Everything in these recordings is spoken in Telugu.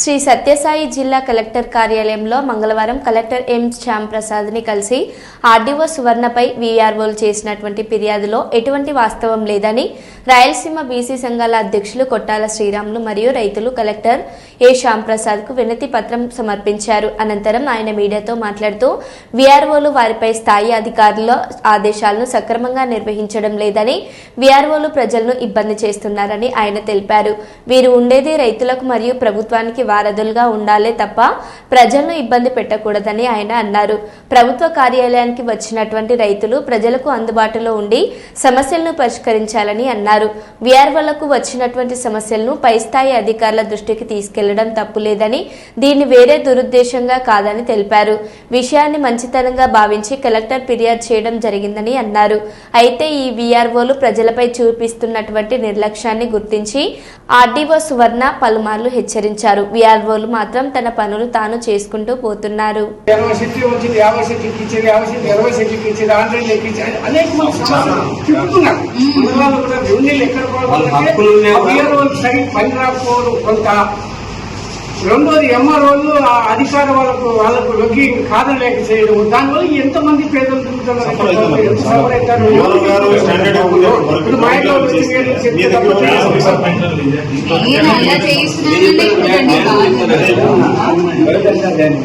శ్రీ సత్యసాయి జిల్లా కలెక్టర్ కార్యాలయంలో మంగళవారం కలెక్టర్ ఎం శ్యాంప్రసాద్ని కలిసి ఆర్డీఓ సువర్ణపై వీఆర్ఓలు చేసినటువంటి ఫిర్యాదులో ఎటువంటి వాస్తవం లేదని రాయలసీమ బీసీ సంఘాల అధ్యక్షులు కొట్టాల శ్రీరాములు మరియు రైతులు కలెక్టర్ ఏ శ్యామ్ ప్రసాద్కు వినతి పత్రం సమర్పించారు. అనంతరం ఆయన మీడియాతో మాట్లాడుతూ వీఆర్ఓలు వారిపై స్థాయి అధికారుల ఆదేశాలను సక్రమంగా నిర్వహించడం లేదని వీఆర్ఓలు ప్రజలను ఇబ్బంది చేస్తున్నారని ఆయన తెలిపారు. వీరు ఉండేది రైతులకు మరియు ప్రభుత్వానికి వారధులుగా ఉండాలే తప్ప ప్రజలను ఇబ్బంది పెట్టకూడదని ఆయన అన్నారు. ప్రభుత్వ కార్యాలయానికి వచ్చినటువంటి రైతులు ప్రజలకు అందుబాటులో ఉండి సమస్యలను పరిష్కరించాలని అన్నారు. వీఆర్ఓలకు వచ్చినటువంటి సమస్యలను పై స్థాయి అధికారుల దృష్టికి తీసుకెళ్ళడం తప్పులేదని దీన్ని వేరే దురుద్దేశంగా కాదని తెలిపారు. విషయాన్ని మంచితనంగా భావించి కలెక్టర్ ఫిర్యాదు చేయడం జరిగిందని అన్నారు. అయితే ఈ వీఆర్ఓలు ప్రజలపై చూపిస్తున్నటువంటి నిర్లక్ష్యాన్ని గుర్తించి ఆర్డీఓ సువర్ణ పలుమార్లు హెచ్చరించారు. వీఆర్ఓలు మాత్రం తన పనులు తాను చేసుకుంటూ పోతున్నారు. ఎక్కడ రెండోది ఎంఆర్ఓలు ఆ అధికార వాళ్ళకు వాళ్ళకు లొగ్గి కాదలేక చేయడం. దానివల్ల ఎంతమంది పేదలు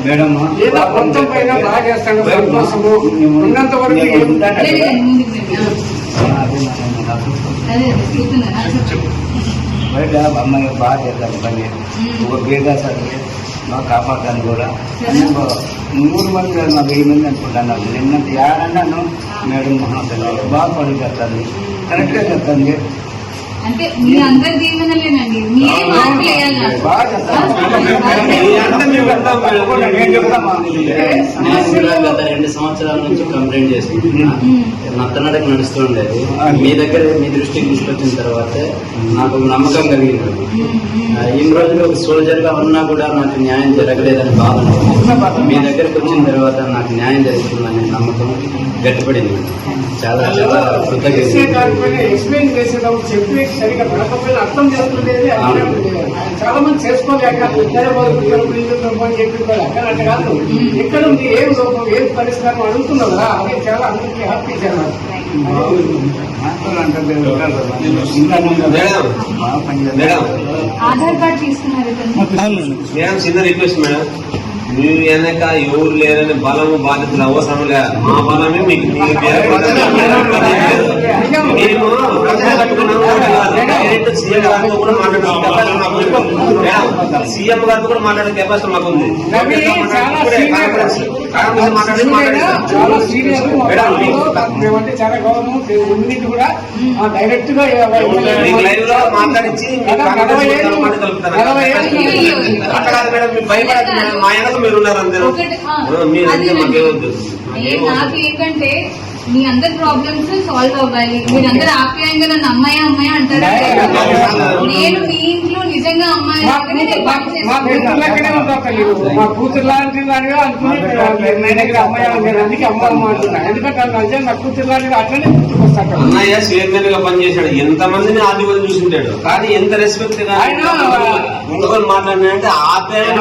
మేడం ఏదో కొంచెం పైన బాగా చేస్తాను సంతోషము ఉన్నంత వరకు ఏం అదే అదే చూస్తున్నా చెప్పు బయట అమ్మాయి బాగా చేస్తాను పని ఒక బీగా చదివి మా కాపాడతాను కూడా. నూరు మంది మా వెయ్యి మంది అనుకుంటున్నాను నిన్నంత యాడన్నాను మేడం మహాశయ బాగా పని చేస్తాను. కరెక్ట్గా చెప్తాను. అంటే మీ అందరి దీవెనలేనండి మీరే మార్పులు వేయాలి గత రెండు సంవత్సరాల నుంచి కంప్లైంట్. నత్తనడక నడుస్తూ ఉండేది మీ దగ్గర మీ దృష్టికి తీసుకొచ్చిన తర్వాత నాకు నమ్మకం కలిగింది. ఇన్ని రోజులు ఒక సోల్జర్గా ఉన్నా కూడా నాకు న్యాయం జరగలేదని బాధ. మీ దగ్గరకు వచ్చిన తర్వాత నాకు న్యాయం జరుగుతుందనే నమ్మకం గట్టిపడింది. చాలా చాలా కృతజ్ఞత సరిగా పడకపోయినా అర్థం లేదు. చాలా మంది చేసుకోలేక ఇద్దరు వాళ్ళు ఇద్దరు వీళ్ళు లోపం అని చెప్పి కూడా కానీ అట్లా కాదు. ఎక్కడ ఉంది ఏం లోపం ఏం పరిష్కారం అడుగుతున్నావు కదా అదే చాలా అందరికీ హ్యాపీ చేయాలి ఆధార్ కార్డ్ తీసుకున్నారు. మేడం చిన్న రిక్వెస్ట్ మేడం. మీరు వెనక ఎవరు లేరని బలము బాధ్యతలు అవసరం లేదు. మా బలమే మీకు. మేము సీఎం గారితో కూడా మాట్లాడే కెపాసిటీ మాకు ఉంది. మేడం సీఎం గారితో కూడా మాట్లాడే కెపాసిటీ మాకు ఉంది చాలా మేమంటే గౌరవం ఉన్నింటి కూడా డైరెక్ట్గా మాట్లాడించి నాకు ఏంటంటే మీ అందరి ప్రాబ్లమ్స్ సాల్వ్ అవ్వాలి. మీరందరూ ఆప్యాయంగా నన్ను అమ్మాయి అమ్మాయి అంటారు. నేను మీ ఇంట్లో నిజంగా అమ్మాయి మా కూతురు- లాంటి దానిగా అనుకుని అమ్మాయి అందుకే అంటున్నా. ఎందుకంటే నా కూతురు అట్లనే అన్నయ్య గా పనిచేశాడు ఎంత మందిని ఆదివారం చూసుంటాడు. కానీ ఎంత రెస్పెక్ట్ ఆయన- మాట్లాడినంటే ఆప్యాయన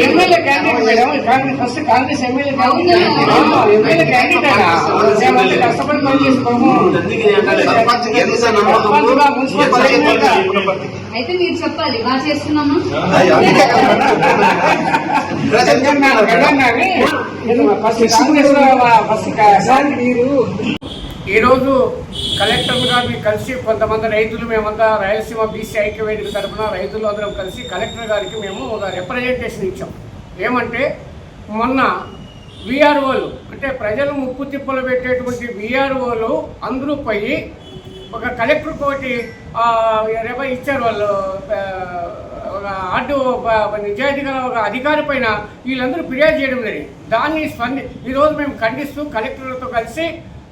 MLA candidate madam. Congress first Congress MLA candidate అవునా? ఎమ్మెల్యే క్యాండిడేట్ అయినా. మేమంతా కష్టపడి పని చేసుకోము. అందుకే నేను అంటాను, ఎంత. అయితే మీరు చెప్పాలి బాగా చేస్తున్నామా? ఈరోజు కలెక్టర్ గారిని కలిసి కొంతమంది రైతులు మేమంతా రాయలసీమ బీసీ ఐక్య వేదిక తరఫున రైతులు అందరం కలిసి కలెక్టర్ గారికి మేము ఒక రిప్రజెంటేషన్ ఇచ్చాం. ఏమంటే మొన్న విఆర్ఓలు అంటే ప్రజలు ముప్పు తిప్పలు పెట్టేటువంటి విఆర్ఓలు అందరూ పోయి ఒక కలెక్టర్ కోటి రేప ఇచ్చారు వాళ్ళు ఒక ఆర్డో నిజాయితీ గల ఒక అధికారి పైన వీళ్ళందరూ ఫిర్యాదు చేయడం జరిగింది దాన్ని స్పంది ఈరోజు మేము ఖండిస్తూ కలెక్టర్లతో కలిసి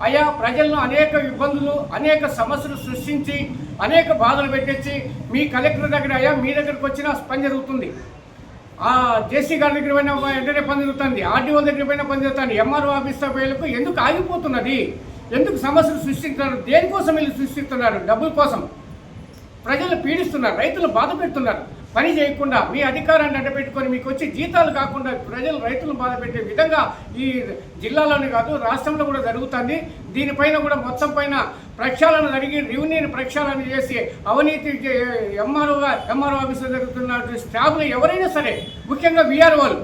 అయా ప్రజలను అనేక ఇబ్బందులు అనేక సమస్యలు సృష్టించి అనేక బాధలు పెట్టించి మీ కలెక్టర్ దగ్గర అయ్యా మీ దగ్గరకు వచ్చిన పని జరుగుతుంది. ఆ జేసీ గారి దగ్గర పైన వెంటనే పని జరుగుతుంది. ఆర్డీఓ దగ్గర పోయినా పని జరుగుతుంది. ఎంఆర్ఓ ఆఫీస్ వేలకు ఎందుకు ఆగిపోతున్నది? ఎందుకు సమస్యలు సృష్టిస్తున్నారు? దేనికోసం వీళ్ళు సృష్టిస్తున్నారు? డబ్బుల కోసం. ప్రజలు పీడిస్తున్నారు రైతులు బాధ పెడుతున్నారు. పని చేయకుండా మీ అధికారాన్ని అడ్డపెట్టుకొని మీకు వచ్చి జీతాలు కాకుండా ప్రజలు రైతులను బాధ పెట్టే విధంగా ఈ జిల్లాలోనే కాదు రాష్ట్రంలో కూడా జరుగుతుంది. దీనిపైన కూడా మొత్తం పైన ప్రక్షాళన జరిగి రెవెన్యూని ప్రక్షాళన చేసి అవినీతి ఎంఆర్ఓగా ఎంఆర్ఓ ఆఫీసులో జరుగుతున్న స్టాఫ్లు ఎవరైనా సరే ముఖ్యంగా విఆర్ఓలు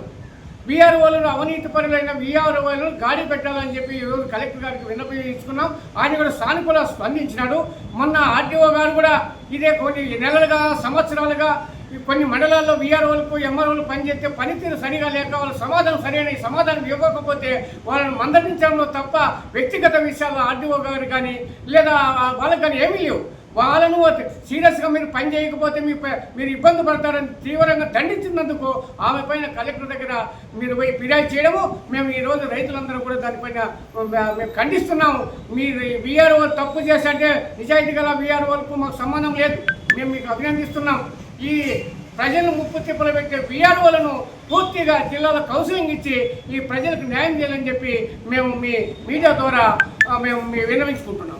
విఆర్ఓలను అవినీతి పరులైన విఆర్ఓలను గాడి పెట్టాలని చెప్పి ఈరోజు కలెక్టర్ గారికి విన్నపించుకున్నాం ఆయన కూడా సానుకూల స్పందించినాడు. మొన్న ఆర్టీఓ గారు కూడా ఇదే కొన్ని నెలలుగా సంవత్సరాలుగా ఈ కొన్ని మండలాల్లో విఆర్ఓలకు ఎంఆర్ఓలు పనిచేస్తే పనితీరు సరిగా లేక వాళ్ళ సమాధానం సరైన సమాధానం ఇవ్వకపోతే వాళ్ళని మందలించడంలో తప్ప వ్యక్తిగత విషయాల్లో ఆర్టీఓ గారు కానీ లేదా వాళ్ళకి కానీ ఏమీ లేవు. వాళ్ళను సీరియస్గా మీరు పని చేయకపోతే మీ మీరు ఇబ్బంది పడతారని తీవ్రంగా దండించినందుకు ఆమె పైన కలెక్టర్ దగ్గర మీరు పోయి ఫిర్యాదు చేయడము. మేము ఈరోజు రైతులందరూ కూడా దానిపైన మేము ఖండిస్తున్నాము. మీరు వీఆర్ఓ తప్పు చేశారంటే నిజాయితీ గల వీఆర్ఓలకు మాకు సంబంధం లేదు. మేము మీకు అభినందిస్తున్నాం. ఈ ప్రజలను ముప్పు తిప్పలు పెట్టే వీఆర్ఓలను పూర్తిగా జిల్లాలో కౌన్సిలింగ్ ఇచ్చి ఈ ప్రజలకు న్యాయం చేయాలని చెప్పి మేము మీ మీడియా ద్వారా మేము మీ విన్నవించుకుంటున్నాం.